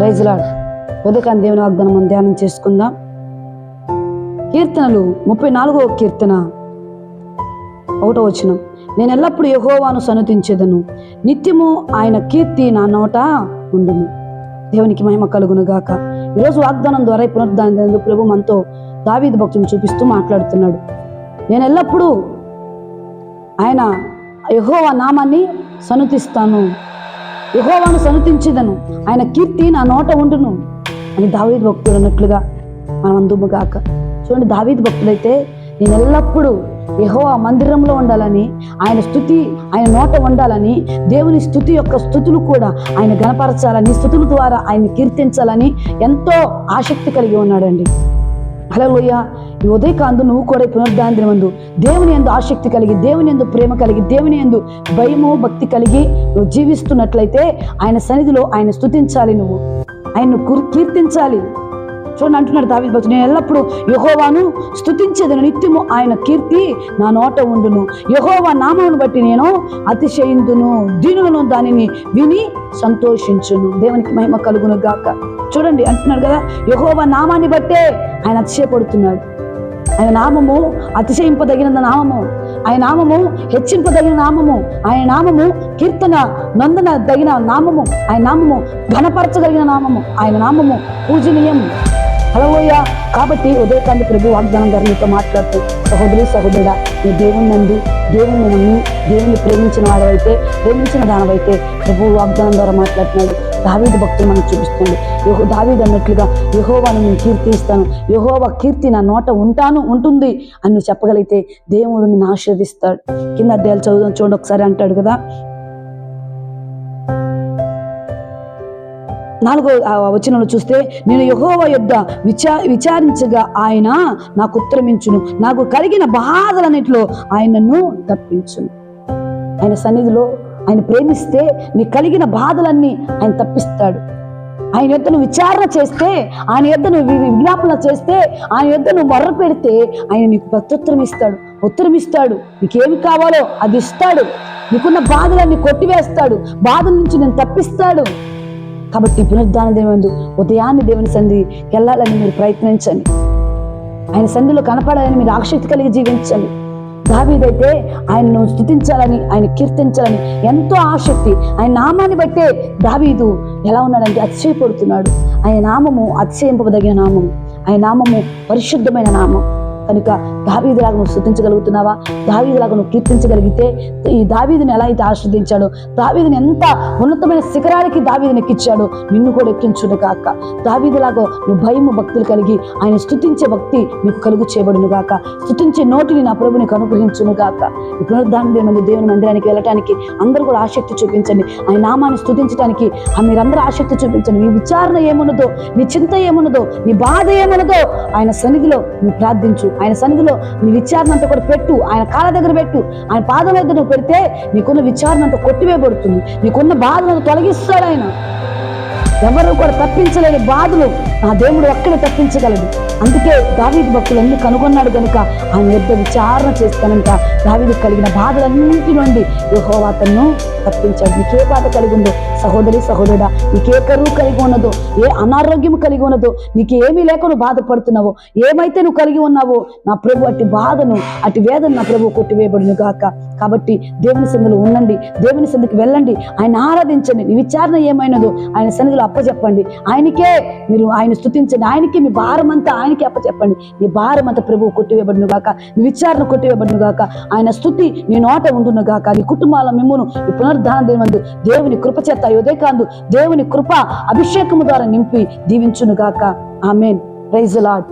ప్రైజ్లాడ్ ఉదయకాంతి దేవుని వాగ్దానం మనం ధ్యానం చేసుకుందాం. కీర్తనలు ముప్పై నాలుగవ కీర్తన ఒకటో వచ్చిన నేను ఎల్లప్పుడూ యహోవాను సనుతించేదను నిత్యము ఆయన కీర్తి నా నోట ఉండును. దేవునికి మహిమ కలుగును గాక. ఈరోజు వాగ్దానం ద్వారా పునరుద్ధానం ప్రభు? మనతో దావీద్ భక్తుని చూపిస్తూ మాట్లాడుతున్నాడు. నేను ఎల్లప్పుడూ ఆయన యహోవా నామాన్ని సనుతిస్తాను యహోవాను సనుతించేదను ఆయన కీర్తి నా నోట ఉండును. అని దావీద్ భక్తుడు అన్నట్లుగా మనం అందుము చూడండి దావీద్ భక్తుడైతే నేను ఎల్లప్పుడూ యెహోవా మందిరంలో ఉండాలని ఆయన స్థుతి ఆయన నోట ఉండాలని దేవుని స్థుతి యొక్క స్థుతులు కూడా ఆయన గణపరచాలని స్థుతుల ద్వారా ఆయన కీర్తించాలని ఎంతో ఆసక్తి కలిగి ఉన్నాడండి. హలోయ ఈ ఉదయకాందు నువ్వు కూడా ఈ దేవుని ఎందు ఆసక్తి కలిగి దేవుని ఎందు ప్రేమ కలిగి దేవుని ఎందు భయము భక్తి కలిగి నువ్వు జీవిస్తున్నట్లయితే ఆయన సన్నిధిలో ఆయన స్థుతించాలి నువ్వు. ఆయన్ను కుర్- కీర్తించాలి. చూడండి అంటున్నాడు దావీదు భక్తుడు నేను ఎల్లప్పుడూ యహోవాను స్థుతించేదను నిత్యము ఆయన కీర్తి నా నోట ఉండును. యహోవా నామమును బట్టి నేను అతిశయిందును. దీనులను దానిని విని సంతోషించును. దేవునికి మహిమ కలుగును గాక. చూడండి అంటున్నాడు కదా యహోవా నామాన్ని బట్టే ఆయన అతిశయపడుతున్నాడు. ఆయన నామము అతిశయింపదగిన నామము. ఆయన నామము హెచ్చింపదగిన నామము. ఆయన నామము కీర్తన నందన దగిన నామము. ఆయన నామము ఘనపరచగలిగిన నామము. ఆయన నామము పూజనీయం. హలోయ కాబట్టి ఉదయకాంతి ప్రభు వాగ్దానం ద్వారా మీతో మాట్లాడుతూ సహోదరి సహోదరుడా నీ దేవుని నందు దేవుని నమ్మి దేవుని ప్రేమించిన వాడవైతే ప్రేమించిన దానవైతే ప్రభు వాగ్దానం ద్వారా మాట్లాడుతున్నాడు. దావీదు భక్తులు మనకు చూపిస్తుంది. యహో దావీదు అన్నట్లుగా యహోవాను నేను కీర్తిస్తాను. యహోవా కీర్తి నా నోట ఉంటాను ఉంటుంది అని నువ్వు చెప్పగలిగితే దేవుడు నిన్ను ఆశీర్దిస్తాడు కింద అధ్యాయులు చదువు చూడండి ఒకసారి అంటాడు కదా నాలుగో వచనంలో చూస్తే నేను యహోవ యొద్ద విచా విచారించగా ఆయన నాకు ఉత్తరమించును. నాకు కలిగిన బాధలన్నిటిలో ఆయన నన్ను తప్పించును. ఆయన సన్నిధిలో ఆయన ప్రేమిస్తే నీ కలిగిన బాధలన్నీ ఆయన తప్పిస్తాడు. ఆయన యొద్ద నువ్వు విచారణ చేస్తే ఆయన యొద్ద నువ్వు విజ్ఞాపన చేస్తే ఆయన యొద్ద నువ్వు మొర్ర పెడితే ఆయన నీకు ప్రత్యుత్తరం ఇస్తాడు ఉత్తరం ఇస్తాడు నీకేమి కావాలో అది ఇస్తాడు. నీకున్న బాధలన్నీ కొట్టివేస్తాడు. బాధ నుంచి నేను తప్పిస్తాడు. కాబట్టి పునరుద్ధాన దేవుని ఉదయాన్నే దేవుని సంధి వెళ్ళాలని మీరు ప్రయత్నించండి. ఆయన సంధిలో కనపడాలని మీరు ఆసక్తి కలిగి జీవించండి. దావీదైతే ఆయనను స్థుతించాలని ఆయన కీర్తించాలని ఎంతో ఆసక్తి. ఆయన నామాన్ని బట్టే దావీదు ఎలా ఉన్నాడంటే అతిశయపడుతున్నాడు. ఆయన నామము అతిశయింపదగిన నామము. ఆయన నామము పరిశుద్ధమైన నామం. కనుక దావీదులాగా నువ్వు స్థుతించగలుగుతున్నావా దావీదులాగా నువ్వు కీర్తించగలిగితే ఈ దావీదుని ఎలా అయితే ఆశ్రదించాడు దావీదుని ఎంత ఉన్నతమైన శిఖరాలకి దావీదుని ఎక్కించాడు నిన్ను కూడా ఎక్కించును కాక దావీదులాగా నువ్వు భయము భక్తులు కలిగి ఆయన స్థుతించే భక్తి నీకు కలుగు చేయబడును గాక. స్థుతించే నోటిని నా ప్రభు నీకు అనుగ్రహించును గాక. ఈ మంది దేవుని మందిరానికి వెళ్ళటానికి అందరూ కూడా ఆసక్తి చూపించండి. ఆయన నామాన్ని స్థుతించడానికి ఆ మీరందరూ ఆసక్తి చూపించండి. నీ విచారణ ఏమున్నదో నీ చింత ఏమున్నదో నీ బాధ ఏమున్నదో ఆయన సన్నిధిలో నువ్వు ప్రార్థించు. ఆయన సన్నిధిలో నీ విచారణ అంతా కూడా పెట్టు ఆయన కాళ్ళ దగ్గర పెట్టు. ఆయన పాదం దగ్గర నువ్వు పెడితే నీకున్న విచారణ అంతా కొట్టివేయబడుతుంది. నీకున్న బాధను తొలగిస్తాడు ఆయన. ఎవరు కూడా తప్పించలేని బాధలు నా దేవుడు ఒక్కడే తప్పించగలడు. అందుకే దావీదు భక్తులు అన్ని కనుగొన్నాడు కనుక ఆయన యొద్ద విచారణ చేస్తానంట. దావీదు కలిగిన బాధలన్నింటి నుండి యెహోవా అతన్ని తప్పించాడు నీకే బాధ కలిగి ఉందో సహోదరి సహోదరుడా నీకే కరువు కలిగి ఉన్నదో ఏ అనారోగ్యం కలిగి ఉన్నదో నీకు ఏమీ లేక నువ్వు బాధపడుతున్నావో ఏమైతే నువ్వు కలిగి ఉన్నావో నా ప్రభు అటు బాధను అట్టి వేదన నా ప్రభు కొట్టివేయబడును గాక. కాబట్టి దేవుని సందులో ఉండండి. దేవుని సందుకి వెళ్ళండి. ఆయన ఆరాధించండి. నీ విచారణ ఏమైనదో ఆయన సన్నిధిలో అప్పచెప్పండి. ఆయనకే మీరు ఆయన స్థుతించండి ఆయనకే మీ భారమంతా ఆయన ఆయనకే అప్పచెప్పండి. నీ భారం అంత ప్రభువు కొట్టివేయబడును గాక నీ విచారణ కొట్టివేయబడును గాక ఆయన స్థుతి నీ నోట ఉండును గాక నీ కుటుంబాల మిమ్మును ఈ పునరుద్ధాన దేవందు దేవుని కృపచేత చేత ఉదయకాందు దేవుని కృప అభిషేకము ద్వారా నింపి దీవించును గాక. ఆమెన్. Praise lord